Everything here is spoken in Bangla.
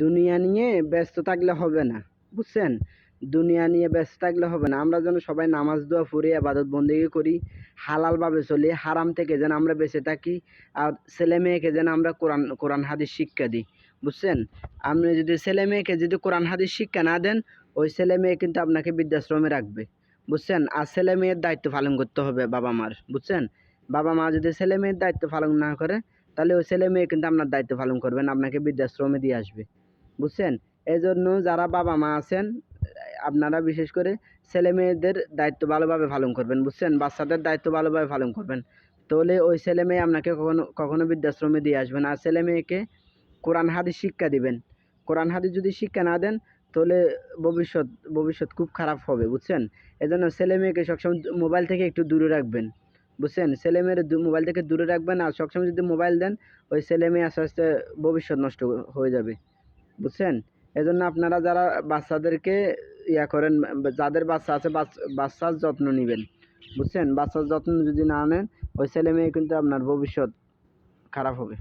দুনিয়া নিয়ে ব্যস্ত থাকলে হবে না, বুঝছেন? দুনিয়া নিয়ে ব্যস্ত থাকলে হবে না। আমরা যেন সবাই নামাজ, দোয়া পড়ি, আবাদত বন্দেগী করি, হালালভাবে চলি, হারাম থেকে যেন আমরা বেঁচে থাকি, আর ছেলে মেয়েকে যেন আমরা কোরআন কোরআন, হাদিস শিক্ষা দিই, বুঝছেন? আপনি যদি ছেলে মেয়েকে যদি কোরআন, হাদিস শিক্ষা না দেন, ওই ছেলে মেয়ে কিন্তু আপনাকে বৃদ্ধাশ্রমে রাখবে, বুঝছেন? আর ছেলে মেয়ের দায়িত্ব পালন করতে হবে বাবা মার, বুঝছেন? বাবা মা যদি ছেলে মেয়ের দায়িত্ব পালন না করে তাহলে ওই ছেলে মেয়ে কিন্তু আপনার দায়িত্ব পালন করবে না, আপনাকে বৃদ্ধাশ্রমে দিয়ে আসবে। বুঝছেন? এই জন্য যারা বাবা মা আছেন, আপনারা বিশেষ করে ছেলে মেয়েদের দায়িত্ব ভালোভাবে পালন করবেন, বুঝছেন? বাচ্চাদের দায়িত্ব ভালোভাবে পালন করবেন। তাহলে ওই ছেলে মেয়ে আপনাকে কখনো কখনো বৃদ্ধাশ্রমে দিয়ে আসবেন আর ছেলে মেয়েকে কোরআন হাদিস শিক্ষা দিবেন। কোরআন হাদিস যদি শিক্ষা না দেন, তাহলে ভবিষ্যৎ ভবিষ্যৎ খুব খারাপ হবে, বুঝছেন? এজন্য ছেলে মেয়েকে সবসময় মোবাইল থেকে একটু দূরে রাখবেন। বুঝছেন? ছেলে মেয়ের মোবাইল থেকে দূরে রাখবেন আর সবসময় যদি মোবাইল দেন, ওই ছেলে মেয়ে আস্তে আস্তে ভবিষ্যৎ নষ্ট হয়ে যাবে। বুঝছেন? এজন্য আপনারা যারা বাচ্চাদেরকে ইয়া করেন যাদের বাচ্চা আছে, বাচ- বাচ্চার যত্ন নেবেন। বুঝছেন? বাচ্চার যত্ন যদি না নেন, ওই ছেলে মেয়ে কিন্তু আপনার ভবিষ্যৎ খারাপ হবে।